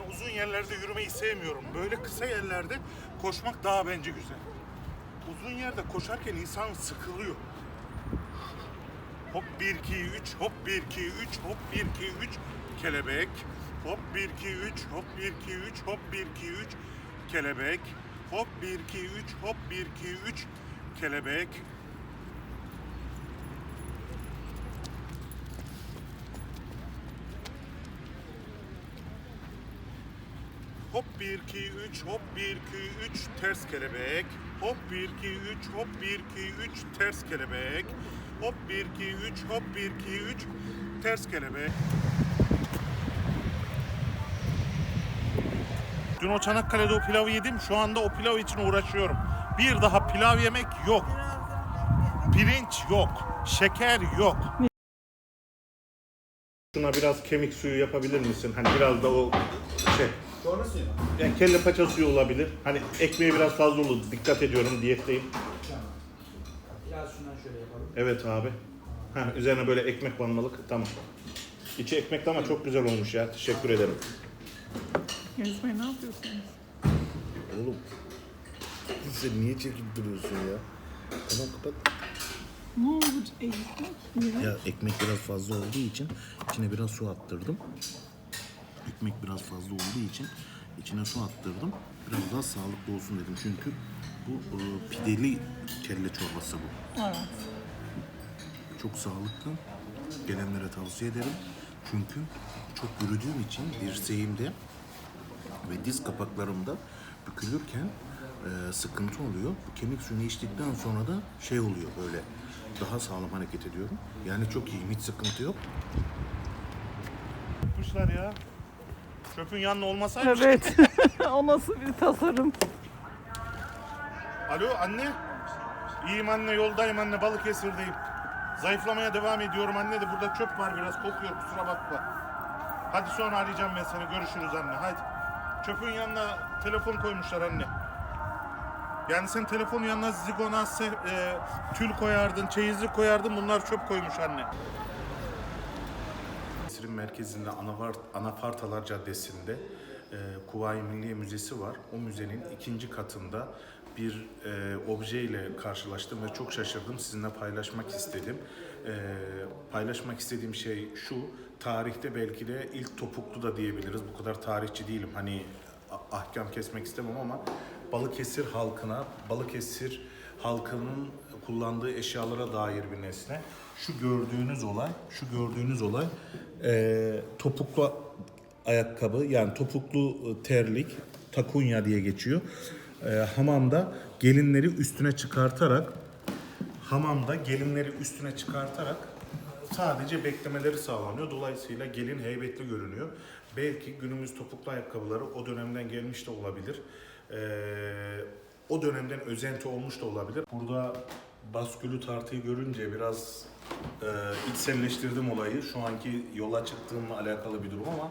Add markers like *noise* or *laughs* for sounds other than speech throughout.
Ben uzun yerlerde yürümeyi sevmiyorum. Böyle kısa yerlerde koşmak daha bence güzel. Uzun yerde koşarken insan sıkılıyor. Hop 1 2 3 hop 1 2 3 hop 1 2 3 kelebek. Hop 1 2 3 hop 1 2 3 hop 1 2 3 kelebek. Hop 1 2 3 hop 1 2 3 kelebek. Hop 1 2 3 hop 1 2 3 ters kelebek. Hop 1 2 3 hop 1 2 3 ters kelebek. Hop 1 2 3 hop 1 2 3 ters kelebek. Dün o Çanakkale'de o pilavı yedim. Şu anda o pilav için uğraşıyorum. Bir daha pilav yemek yok. Pirinç yok. Şeker yok. Şuna biraz kemik suyu yapabilir misin? Hani biraz da o şey. Sonra suyu mu? Yani kelle paça suyu olabilir. Hani ekmeği biraz fazla olur. Dikkat ediyorum diyetteyim. Tamam. Biraz şundan şöyle yapalım. Evet abi. Ha, üzerine böyle ekmek banmalık. Tamam. İçi ekmekli ama çok güzel olmuş ya. Teşekkür ederim. Yunus Bey ne yapıyorsunuz? Oğlum sen niye çekip duruyorsun ya? Tamam kapat. Ne oldu ekmek? Ya ekmek biraz fazla olduğu için içine biraz su attırdım. Ekmek biraz fazla olduğu için içine su attırdım. Biraz daha sağlıklı olsun dedim. Çünkü bu e, pideli kelle çorbası bu. Evet. Çok sağlıklı. Gelenlere tavsiye ederim. Çünkü çok yürüdüğüm için dirseğimde ve diz kapaklarımda bükülürken e, sıkıntı oluyor. Bu kemik suyunu içtikten sonra da şey oluyor böyle daha sağlam hareket ediyorum. Yani çok iyiyim hiç sıkıntı yok. Yapmışlar ya. Çöpün yanına olmasaymış. Evet. *laughs* o nasıl bir tasarım? Alo anne. İyiyim anne yoldayım anne Balıkesir'deyim. Zayıflamaya devam ediyorum anne de burada çöp var biraz kokuyor kusura bakma. Hadi sonra arayacağım ben seni görüşürüz anne hadi. Çöpün yanına telefon koymuşlar anne. Yani sen telefonun yanına zigona, se- e, tül koyardın, çeyizlik koyardın bunlar çöp koymuş anne. Mısır'ın merkezinde Anafart, Anafartalar Caddesi'nde e, Kuvayi Milliye Müzesi var. O müzenin ikinci katında bir e, obje karşılaştım ve çok şaşırdım. Sizinle paylaşmak istedim. E, paylaşmak istediğim şey şu, tarihte belki de ilk topuklu da diyebiliriz. Bu kadar tarihçi değilim. Hani ahkam kesmek istemem ama Balıkesir halkına, Balıkesir halkının kullandığı eşyalara dair bir nesne. Şu gördüğünüz olay, şu gördüğünüz olay eee, topuklu ayakkabı yani topuklu e, terlik, takunya diye geçiyor. Eee, hamamda gelinleri üstüne çıkartarak hamamda gelinleri üstüne çıkartarak sadece beklemeleri sağlanıyor. Dolayısıyla gelin heybetli görünüyor. Belki günümüz topuklu ayakkabıları o dönemden gelmiş de olabilir. Ee, o dönemden özenti olmuş da olabilir. Burada baskülü tartıyı görünce biraz e, içselleştirdim olayı. Şu anki yola çıktığımla alakalı bir durum ama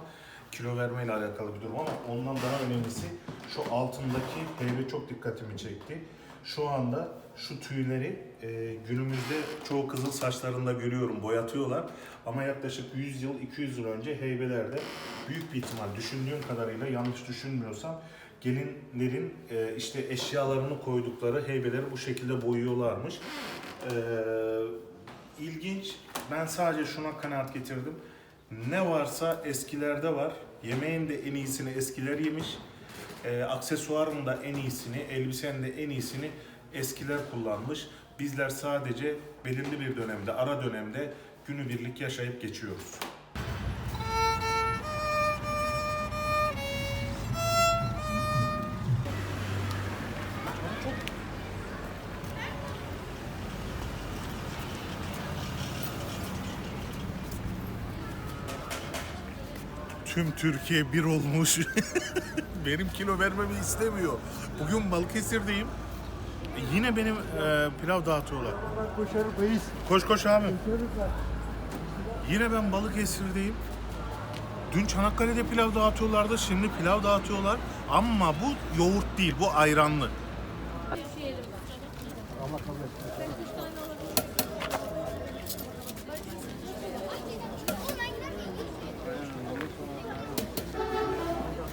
kilo vermeyle alakalı bir durum ama ondan daha önemlisi şu altındaki heybe çok dikkatimi çekti. Şu anda şu tüyleri e, günümüzde çoğu kızıl saçlarında görüyorum boyatıyorlar ama yaklaşık 100 yıl 200 yıl önce heybelerde büyük bir ihtimal düşündüğüm kadarıyla yanlış düşünmüyorsam gelinlerin e, işte eşyalarını koydukları heybeleri bu şekilde boyuyorlarmış. E, ilginç. Ben sadece şuna kanaat getirdim. Ne varsa eskilerde var. Yemeğin de en iyisini eskiler yemiş. E, aksesuarın da en iyisini, elbisenin de en iyisini eskiler kullanmış. Bizler sadece belirli bir dönemde, ara dönemde günübirlik yaşayıp geçiyoruz. Tüm Türkiye bir olmuş. *laughs* benim kilo vermemi istemiyor. Bugün Balıkesir'deyim. Yine benim e, pilav dağıtıyorlar. Koş koş abi. Yine ben Balıkesir'deyim. Dün Çanakkale'de pilav dağıtıyorlardı. Şimdi pilav dağıtıyorlar. Ama bu yoğurt değil, bu ayranlı.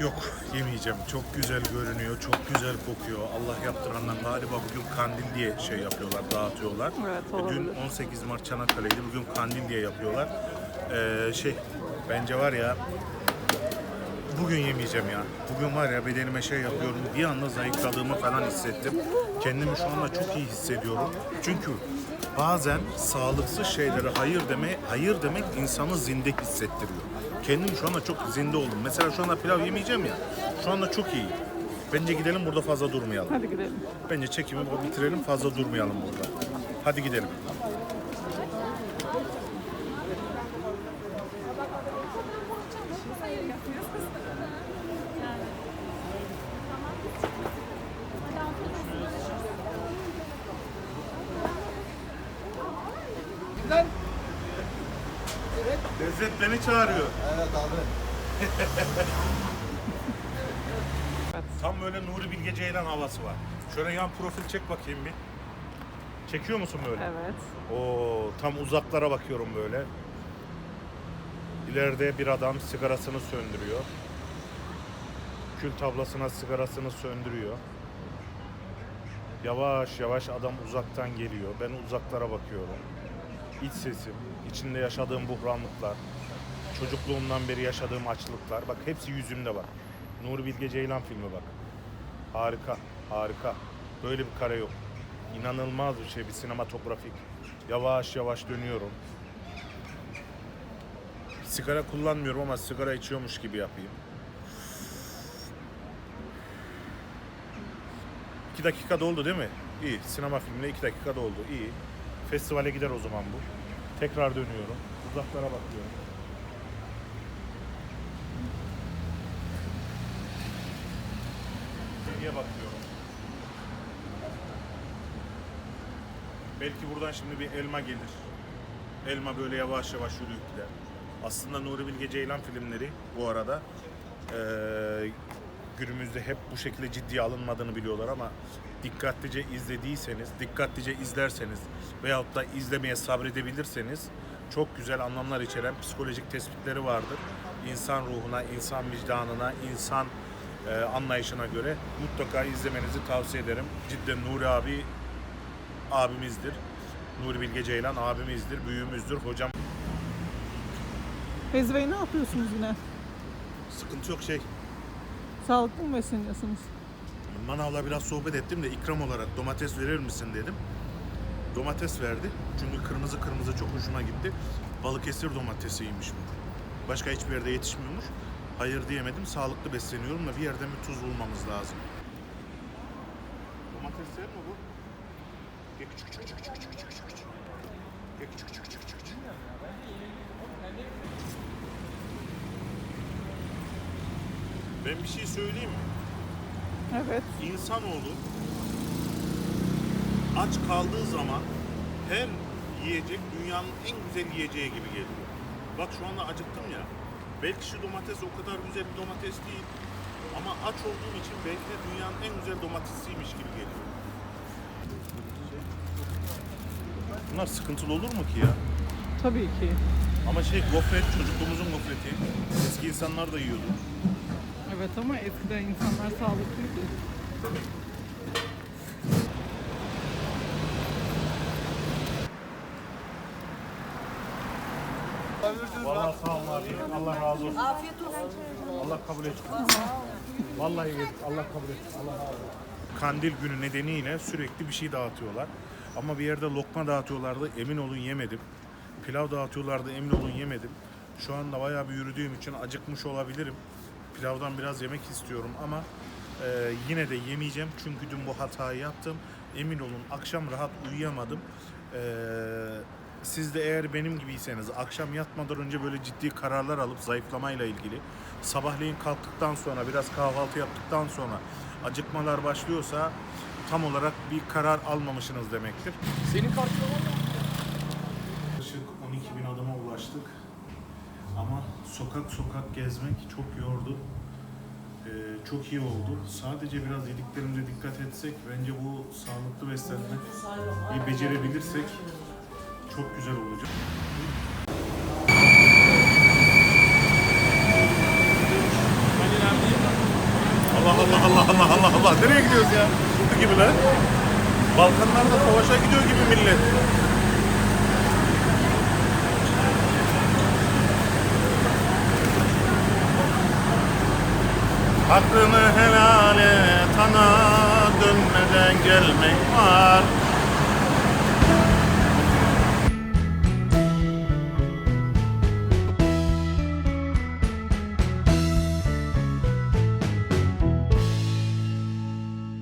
Yok yemeyeceğim. Çok güzel görünüyor, çok güzel kokuyor. Allah yaptıranlar galiba bugün kandil diye şey yapıyorlar, dağıtıyorlar. Evet, Dün olabilir. 18 Mart Çanakkale'ydi, bugün kandil diye yapıyorlar. Ee, şey, bence var ya, bugün yemeyeceğim ya. Bugün var ya bedenime şey yapıyorum, bir anda zayıfladığımı falan hissettim. Kendimi şu anda çok iyi hissediyorum. Çünkü bazen sağlıksız şeylere hayır demek, hayır demek insanı zinde hissettiriyor. Kendim şu anda çok zinde oldum. Mesela şu anda pilav yemeyeceğim ya. Şu anda çok iyi. Bence gidelim burada fazla durmayalım. Hadi gidelim. Bence çekimi bitirelim fazla durmayalım burada. Hadi gidelim. Lezzet beni çağırıyor. Evet abi. Tam böyle Nuri Bilge Ceylan havası var. Şöyle yan profil çek bakayım bir. Çekiyor musun böyle? Evet. Oo, tam uzaklara bakıyorum böyle. İleride bir adam sigarasını söndürüyor. Kül tablasına sigarasını söndürüyor. Yavaş yavaş adam uzaktan geliyor. Ben uzaklara bakıyorum. İç sesim, içinde yaşadığım buhranlıklar, çocukluğumdan beri yaşadığım açlıklar. Bak hepsi yüzümde var. Nuri Bilge Ceylan filmi bak. Harika, harika. Böyle bir kare yok. İnanılmaz bir şey, bir sinematografik. Yavaş yavaş dönüyorum. Sigara kullanmıyorum ama sigara içiyormuş gibi yapayım. İki dakika doldu değil mi? İyi. Sinema filmine iki dakika doldu. İyi. Festivale gider o zaman bu. Tekrar dönüyorum. Uzaklara bakıyorum. Geriye bakıyorum. Belki buradan şimdi bir elma gelir. Elma böyle yavaş yavaş yürüyüp gider. Aslında Nuri Bilge Ceylan filmleri bu arada eee, günümüzde hep bu şekilde ciddiye alınmadığını biliyorlar ama dikkatlice izlediyseniz, dikkatlice izlerseniz veyahut da izlemeye sabredebilirseniz çok güzel anlamlar içeren psikolojik tespitleri vardır. İnsan ruhuna, insan vicdanına, insan eee, anlayışına göre mutlaka izlemenizi tavsiye ederim. Cidden Nuri abi abimizdir. Nuri Bilge Ceylan abimizdir, büyüğümüzdür. Hocam Bey ne yapıyorsunuz yine? sıkıntı yok şey. Sağlıklı mı besleniyorsunuz? Manavla biraz sohbet ettim de ikram olarak domates verir misin dedim. Domates verdi. Çünkü kırmızı kırmızı çok hoşuma gitti. Balıkesir domatesiymiş bu. Başka hiçbir yerde yetişmiyormuş. Hayır diyemedim. Sağlıklı besleniyorum da bir yerden bir tuz bulmamız lazım. Domatesler mi bu? Küçük küçük küçük küçük küçük küçük küçük küçük küçük. Ben bir şey söyleyeyim mi? Evet. İnsanoğlu aç kaldığı zaman her yiyecek dünyanın en güzel yiyeceği gibi geliyor. Bak şu anda acıktım ya. Belki şu domates o kadar güzel bir domates değil. Ama aç olduğum için belki de dünyanın en güzel domatesiymiş gibi geliyor. Bunlar sıkıntılı olur mu ki ya? Tabii ki. Ama şey gofret çocukluğumuzun gofreti. Eski insanlar da yiyordu. Evet ama eskiden insanlar sağlıklıydı. Vallahi sağ olun abi. Allah razı olsun. Afiyet olsun. Allah kabul etsin. Vallahi. Allah kabul etsin. Allah razı olsun. Kandil günü nedeniyle sürekli bir şey dağıtıyorlar. Ama bir yerde lokma dağıtıyorlardı. Emin olun yemedim. Pilav dağıtıyorlardı. Emin olun yemedim. Şu anda bayağı bir yürüdüğüm için acıkmış olabilirim. Pilavdan biraz yemek istiyorum ama e, yine de yemeyeceğim. Çünkü dün bu hatayı yaptım. Emin olun akşam rahat uyuyamadım. E, siz de eğer benim gibiyseniz akşam yatmadan önce böyle ciddi kararlar alıp zayıflamayla ilgili sabahleyin kalktıktan sonra biraz kahvaltı yaptıktan sonra acıkmalar başlıyorsa tam olarak bir karar almamışsınız demektir. Senin kartın var mı? Yaklaşık 12 bin adama ulaştık. Ama sokak sokak gezmek çok yordu. Ee, çok iyi oldu. Sadece biraz yediklerimize dikkat etsek bence bu sağlıklı beslenme bir becerebilirsek çok güzel olacak. Allah Allah Allah Allah Allah Allah. Nereye gidiyoruz ya? Gibi lan. Balkanlarda savaşa gidiyor gibi millet. Hakkını helal et ana dönmeden gelmek var